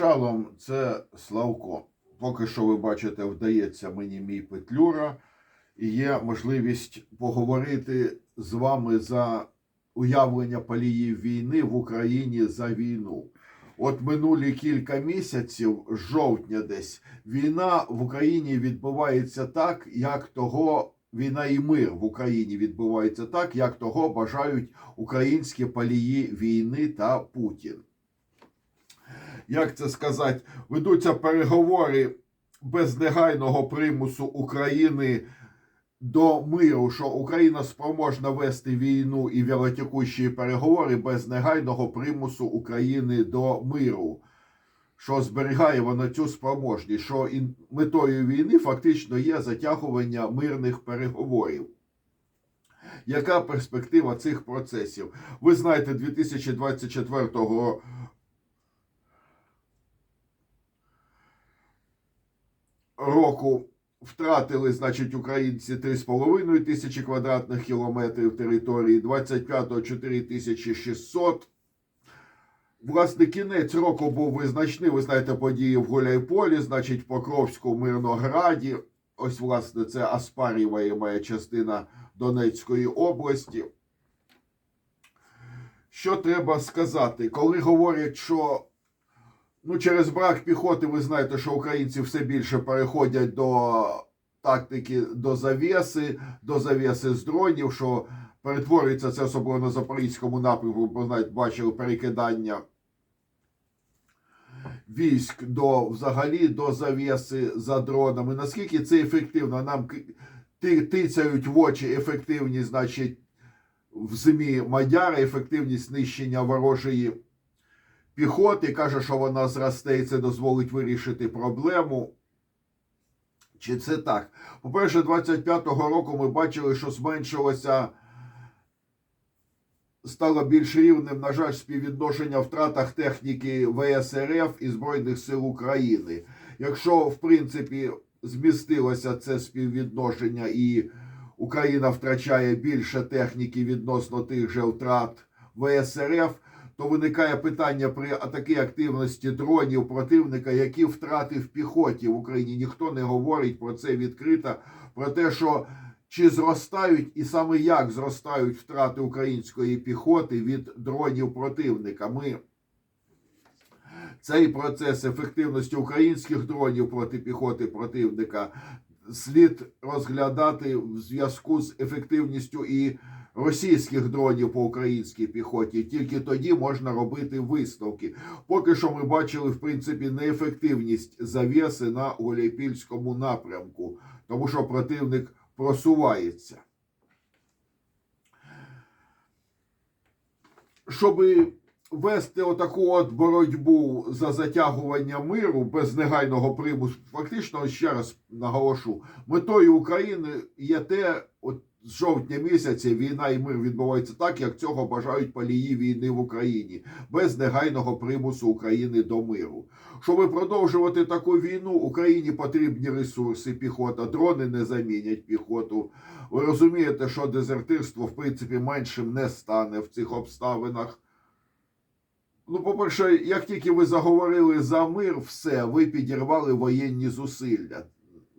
Шалом, це Славко. Поки що ви бачите, вдається мені мій Петлюра, і є можливість поговорити з вами за уявлення паліїв війни в Україні за війну. От минулі кілька місяців, жовтня десь, війна в Україні відбувається так, як того війна і мир в Україні відбувається так, як того бажають українські палії війни та Путін як це сказати, ведуться переговори без негайного примусу України до миру, що Україна спроможна вести війну і вялотекущі переговори без негайного примусу України до миру. Що зберігає вона цю спроможність, що метою війни фактично є затягування мирних переговорів. Яка перспектива цих процесів? Ви знаєте, 2024 року втратили, значить, українці 3,5 тисячі квадратних кілометрів території, 25-го 4600. Власне, кінець року був визначний. Ви знаєте, події в Гуляйполі, значить, Покровську, Мирнограді. Ось, власне, це Аспарєва моя частина Донецької області. Що треба сказати, коли говорять, що Ну, через брак піхоти, ви знаєте, що українці все більше переходять до тактики до завіси, до завіси з дронів, що перетворюється це особливо на запорізькому напрямку, бо знаєте, бачили перекидання військ до взагалі до завіси за дронами. Наскільки це ефективно? Нам тицяють в очі ефективність, значить, в зимі Мадяра, ефективність знищення ворожої піхоти, каже, що вона зросте і це дозволить вирішити проблему. Чи це так? По-перше, 25-го року ми бачили, що зменшилося, стало більш рівним, на жаль, співвідношення втратах техніки ВСРФ і Збройних сил України. Якщо, в принципі, змістилося це співвідношення і Україна втрачає більше техніки відносно тих же втрат ВСРФ, то виникає питання при такій активності дронів противника, які втрати в піхоті в Україні. Ніхто не говорить про це відкрито, про те, що чи зростають і саме як зростають втрати української піхоти від дронів противника. Ми цей процес ефективності українських дронів проти піхоти противника слід розглядати в зв'язку з ефективністю і російських дронів по українській піхоті. Тільки тоді можна робити висновки. Поки що ми бачили, в принципі, неефективність завіси на Гуляйпільському напрямку, тому що противник просувається. Щоби вести отаку от боротьбу за затягування миру без негайного примусу, фактично, ще раз наголошу, метою України є те, от з жовтня місяця війна і мир відбуваються так, як цього бажають палії війни в Україні, без негайного примусу України до миру. Щоб продовжувати таку війну, Україні потрібні ресурси, піхота, дрони не замінять піхоту. Ви розумієте, що дезертирство в принципі меншим не стане в цих обставинах. Ну, по-перше, як тільки ви заговорили за мир, все, ви підірвали воєнні зусилля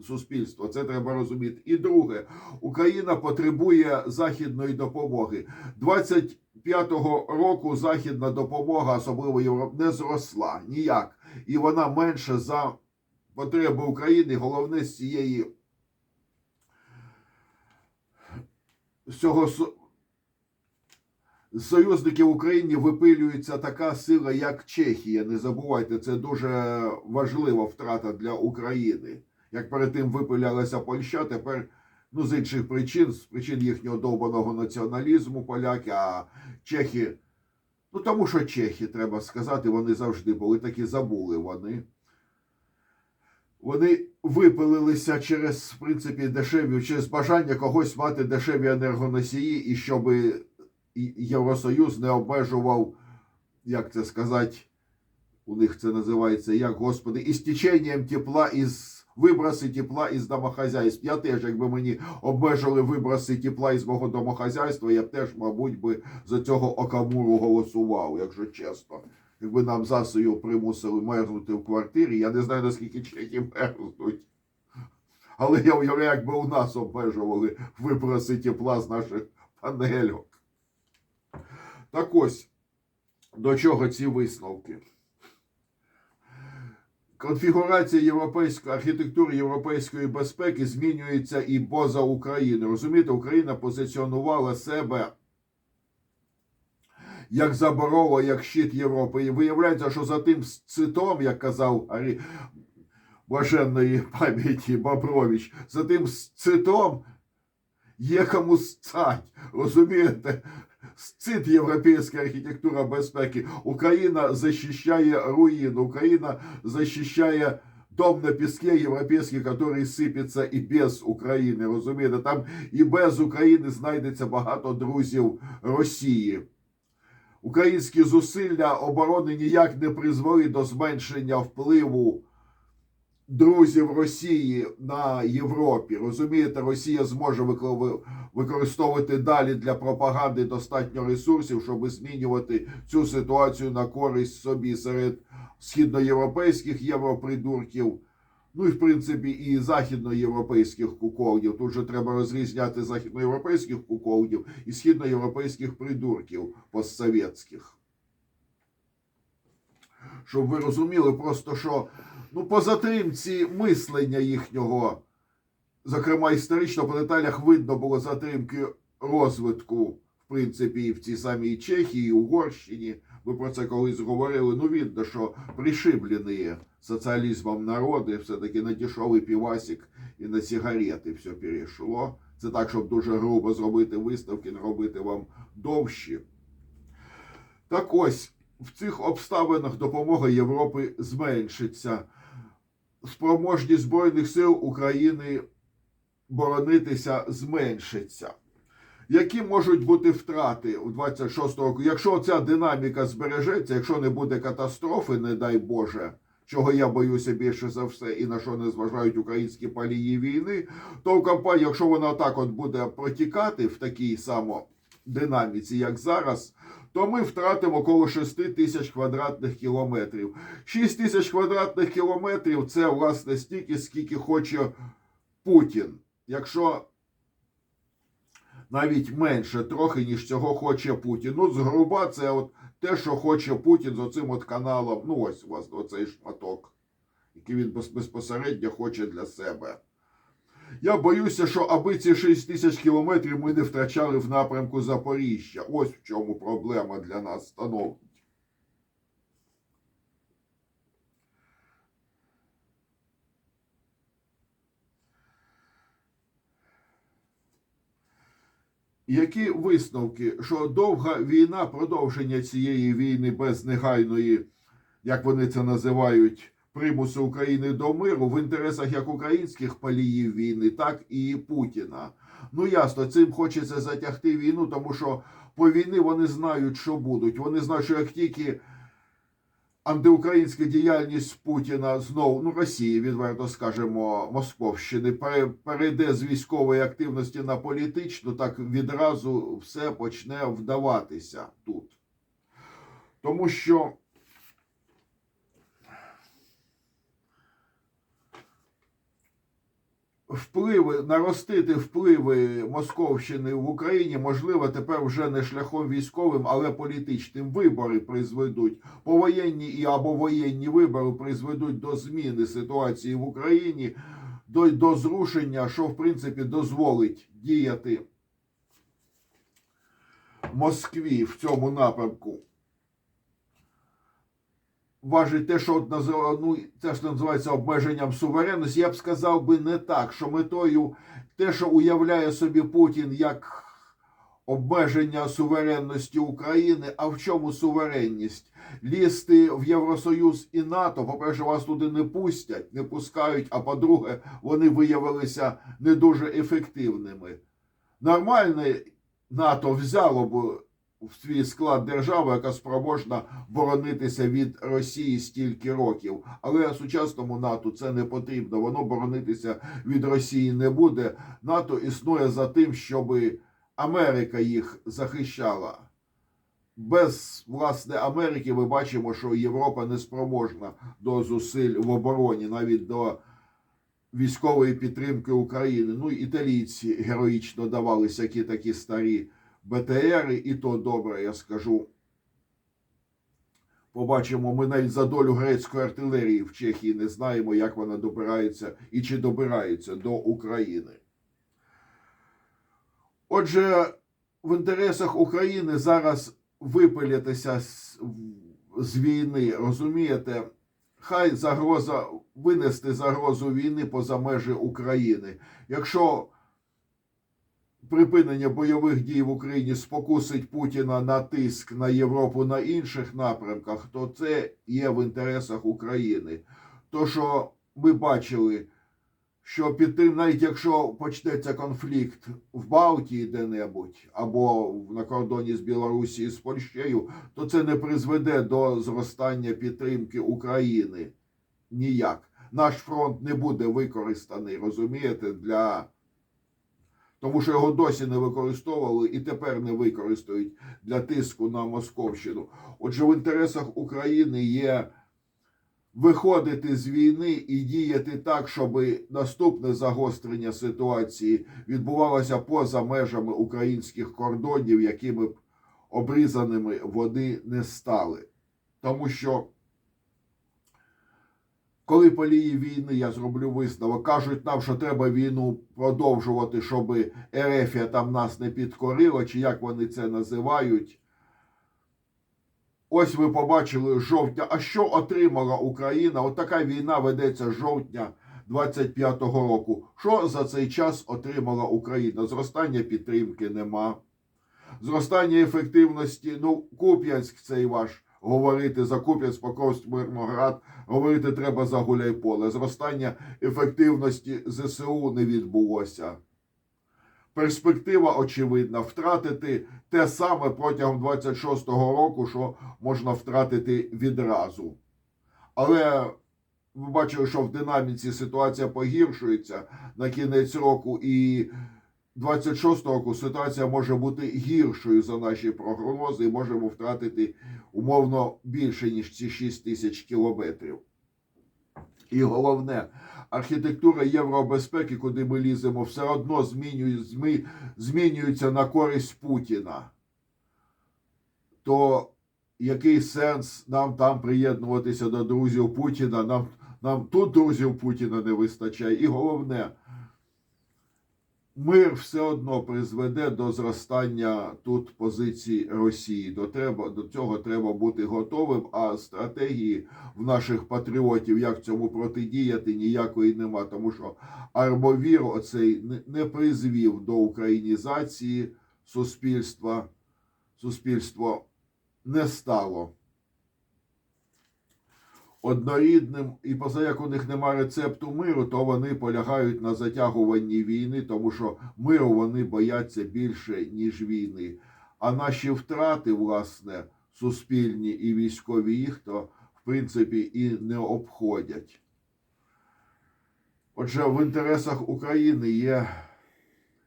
суспільства. Це треба розуміти. І друге, Україна потребує західної допомоги. 25-го року західна допомога, особливо Європ, не зросла ніяк. І вона менше за потреби України. Головне з цієї цього з союзників Україні випилюється така сила, як Чехія. Не забувайте, це дуже важлива втрата для України. Як перед тим випилялася Польща, тепер ну, з інших причин, з причин їхнього довбаного націоналізму поляки, а чехи. Ну тому що чехи, треба сказати, вони завжди були такі забули вони. Вони випилилися через, в принципі, дешеві, через бажання когось мати дешеві енергоносії, і щоб Євросоюз не обмежував, як це сказати, у них це називається як, господи, із теченням тепла із виброси тепла із домохозяйств. Я теж, якби мені обмежили виброси тепла із мого домохозяйства, я б теж, мабуть, би за цього Окамуру голосував, якщо чесно. якби нам засою примусили мерзнути в квартирі. Я не знаю, наскільки чехи мерзнуть. Але я уявляю, якби у нас обмежували виброси тепла з наших панельок. Так ось, до чого ці висновки? Конфігурація європейської архітектури європейської безпеки змінюється і поза Україною. Розумієте, Україна позиціонувала себе як заборова, як щит Європи. І виявляється, що за тим цитом, як казав блаженної пам'яті Бобрович, за тим цитом є кому стать. Розумієте? Цит європейська архітектура безпеки. Україна захищає руїну, Україна захищає дом на піске європейський, який сипеться і без України. Розумієте, там і без України знайдеться багато друзів Росії. Українські зусилля оборони ніяк не призвели до зменшення впливу друзів Росії на Європі. Розумієте, Росія зможе використовувати далі для пропаганди достатньо ресурсів, щоб змінювати цю ситуацію на користь собі серед східноєвропейських європридурків. Ну і в принципі і західноєвропейських куколдів. Тут же треба розрізняти західноєвропейських куколдів і східноєвропейських придурків постсовєтських. Щоб ви розуміли, просто що ну, по затримці мислення їхнього, зокрема історично по деталях видно було затримки розвитку, в принципі, і в цій самій Чехії, і Угорщині. Ви про це колись говорили. Ну, видно, що пришиблені соціалізмом народи, все-таки на дешевий півасик і на сигарети все перейшло. Це так, щоб дуже грубо зробити виставки, не робити вам довші. Так ось, в цих обставинах допомога Європи зменшиться. Спроможність Збройних сил України боронитися зменшиться. Які можуть бути втрати у 26 року? Якщо ця динаміка збережеться, якщо не буде катастрофи, не дай Боже, чого я боюся більше за все, і на що не зважають українські палії війни, то в кампанії, якщо вона так от буде протікати в такій само динаміці, як зараз, то ми втратимо около 6 тисяч квадратних кілометрів. 6 тисяч квадратних кілометрів це власне стільки, скільки хоче Путін. Якщо навіть менше трохи, ніж цього хоче Путін. Ну, згруба, це от те, що хоче Путін з оцим от каналом. Ну, ось вас оцей шматок, який він безпосередньо хоче для себе. Я боюся, що аби ці 6 тисяч кілометрів ми не втрачали в напрямку Запоріжжя. Ось в чому проблема для нас становить. Які висновки, що довга війна, продовження цієї війни без негайної, як вони це називають, примусу України до миру в інтересах як українських паліїв війни, так і Путіна. Ну ясно, цим хочеться затягти війну, тому що по війни вони знають, що будуть. Вони знають, що як тільки антиукраїнська діяльність Путіна знову, ну Росії, відверто скажемо, Московщини, перейде з військової активності на політичну, так відразу все почне вдаватися тут. Тому що впливи, наростити впливи Московщини в Україні можливо тепер вже не шляхом військовим, але політичним. Вибори призведуть повоєнні і або воєнні вибори призведуть до зміни ситуації в Україні, до, до зрушення, що в принципі дозволить діяти Москві в цьому напрямку. Важить те, що ну, це ж називається обмеженням суверенності. Я б сказав би не так, що метою те, що уявляє собі Путін як обмеження суверенності України, а в чому суверенність? Лізти в Євросоюз і НАТО, по-перше, вас туди не пустять, не пускають, а по-друге, вони виявилися не дуже ефективними. Нормальне НАТО взяло б в свій склад державу, яка спроможна боронитися від Росії стільки років. Але сучасному НАТО це не потрібно. Воно боронитися від Росії не буде. НАТО існує за тим, щоб Америка їх захищала. без власне Америки ми бачимо, що Європа не спроможна до зусиль в обороні, навіть до військової підтримки України. Ну, італійці героїчно давали всякі такі старі БТРи, і то добре, я скажу. Побачимо, ми навіть за долю грецької артилерії в Чехії не знаємо, як вона добирається і чи добирається до України. Отже, в інтересах України зараз випилятися з, з війни, розумієте? Хай загроза винести загрозу війни поза межі України. Якщо припинення бойових дій в Україні спокусить Путіна на тиск на Європу на інших напрямках, то це є в інтересах України. То, що ми бачили, що підтрим, навіть якщо почнеться конфлікт в Балтії де-небудь або на кордоні з Білорусі з Польщею, то це не призведе до зростання підтримки України ніяк. Наш фронт не буде використаний, розумієте, для тому що його досі не використовували і тепер не використають для тиску на Московщину. Отже, в інтересах України є виходити з війни і діяти так, щоб наступне загострення ситуації відбувалося поза межами українських кордонів, якими б обрізаними вони не стали. Тому що коли полії війни, я зроблю висновок, кажуть нам, що треба війну продовжувати, щоб Ерефія там нас не підкорила, чи як вони це називають. Ось ви побачили жовтня. А що отримала Україна? От війна ведеться з жовтня 25-го року. Що за цей час отримала Україна? Зростання підтримки нема. Зростання ефективності. Ну, Куп'янськ цей ваш говорити за Куп'янськ, Покровськ, Мирноград, говорити треба за Гуляйполе. Зростання ефективності ЗСУ не відбулося. Перспектива очевидна втратити те саме протягом 26-го року, що можна втратити відразу. Але ви бачили, що в динаміці ситуація погіршується на кінець року, і 26-го року ситуація може бути гіршою за наші прогнози, і можемо втратити умовно більше, ніж ці 6 тисяч кілометрів. І головне, архітектура євробезпеки, куди ми ліземо, все одно змінюється на користь Путіна. То який сенс нам там приєднуватися до друзів Путіна? Нам, нам тут друзів Путіна не вистачає. І головне, мир все одно призведе до зростання тут позицій Росії. До, треба, до цього треба бути готовим, а стратегії в наших патріотів, як цьому протидіяти, ніякої нема. Тому що армовір оцей не- призвів до українізації суспільства. Суспільство не стало однорідним, і поза як у них нема рецепту миру, то вони полягають на затягуванні війни, тому що миру вони бояться більше, ніж війни. А наші втрати, власне, суспільні і військові їх, то в принципі і не обходять. Отже, в інтересах України є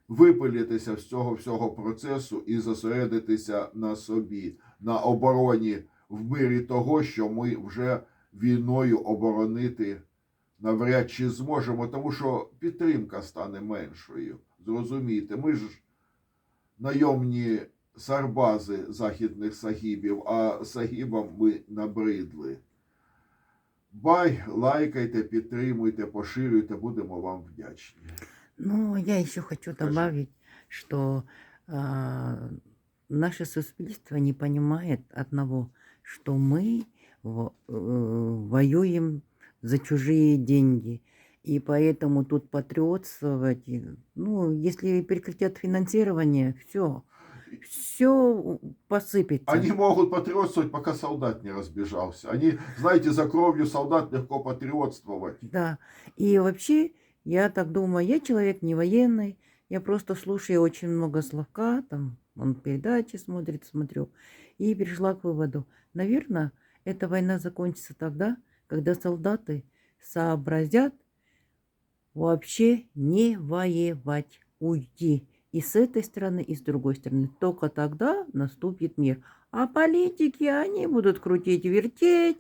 випилитися з цього всього процесу і зосередитися на собі, на обороні в мирі того, що ми вже війною оборонити навряд чи зможемо, тому що підтримка стане меншою. Зрозумійте, ми ж найомні сарбази західних сагібів, а сагібам ми набридли. Бай, лайкайте, підтримуйте, поширюйте, будемо вам вдячні. Ну, я еще хочу Скажи. добавить, что а, наше суспільство не понимает одного, что мы во- э, воюем за чужие деньги. И поэтому тут патриотствовать, ну, если прекратят финансирование, все, все посыпется. Они могут патриотствовать, пока солдат не разбежался. Они, знаете, за кровью солдат легко патриотствовать. Да. И вообще, я так думаю, я человек не военный, я просто слушаю очень много Славка, там он передачи смотрит, смотрю, и пришла к выводу, наверное, эта война закончится тогда, когда солдаты сообразят вообще не воевать, уйти и с этой стороны, и с другой стороны. Только тогда наступит мир. А политики, они будут крутить, вертеть.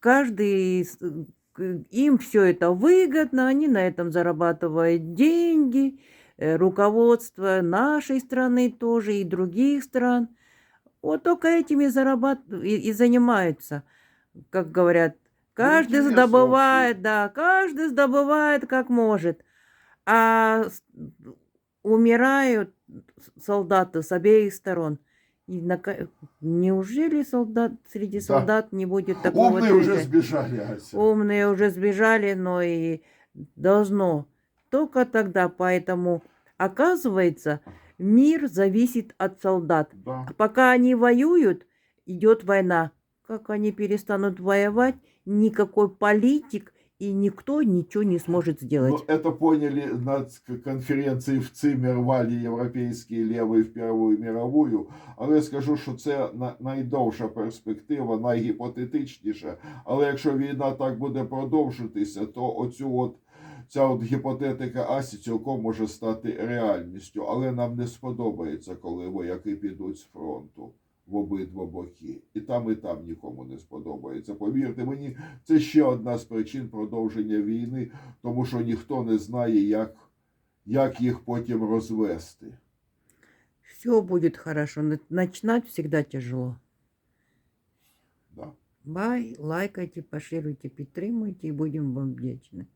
Каждый, им все это выгодно, они на этом зарабатывают деньги. Э, Руководство нашей страны тоже и других стран. Вот только этими зарабатывают и, и занимаются, как говорят. Каждый интересы добывает, да, каждый добывает как может. А умирают солдаты с обеих сторон. И на неужели солдат среди Да. солдат не будет такого Умные уже движения? сбежали, Ася. Умные уже сбежали, но и должно. Только тогда, поэтому, оказывается, мир зависит от солдат. Да. А Пока они воюют, идет война. Как они перестанут воевать, никакой политик и никто ничего не сможет сделать. Ну, это поняли на ц- конференції в ЦИМі рвали європейські ліві в Перву мировую. Але я скажу, що це на- найдовша перспектива, найгіпотетичніша. Але якщо війна так буде продовжуватися, то оцю от ця от гіпотетика Асі цілком може стати реальністю. Але нам не сподобається, коли вояки підуть з фронту. В обидва боки. І там, і там нікому не сподобається. Повірте мені, це ще одна з причин продовження війни, тому що ніхто не знає, як, як їх потім розвести. Все будет хорошо. Начинать всегда тяжело. Да. Бай, лайкайте, поширюйте, підтримуйте і будемо вам вдячні.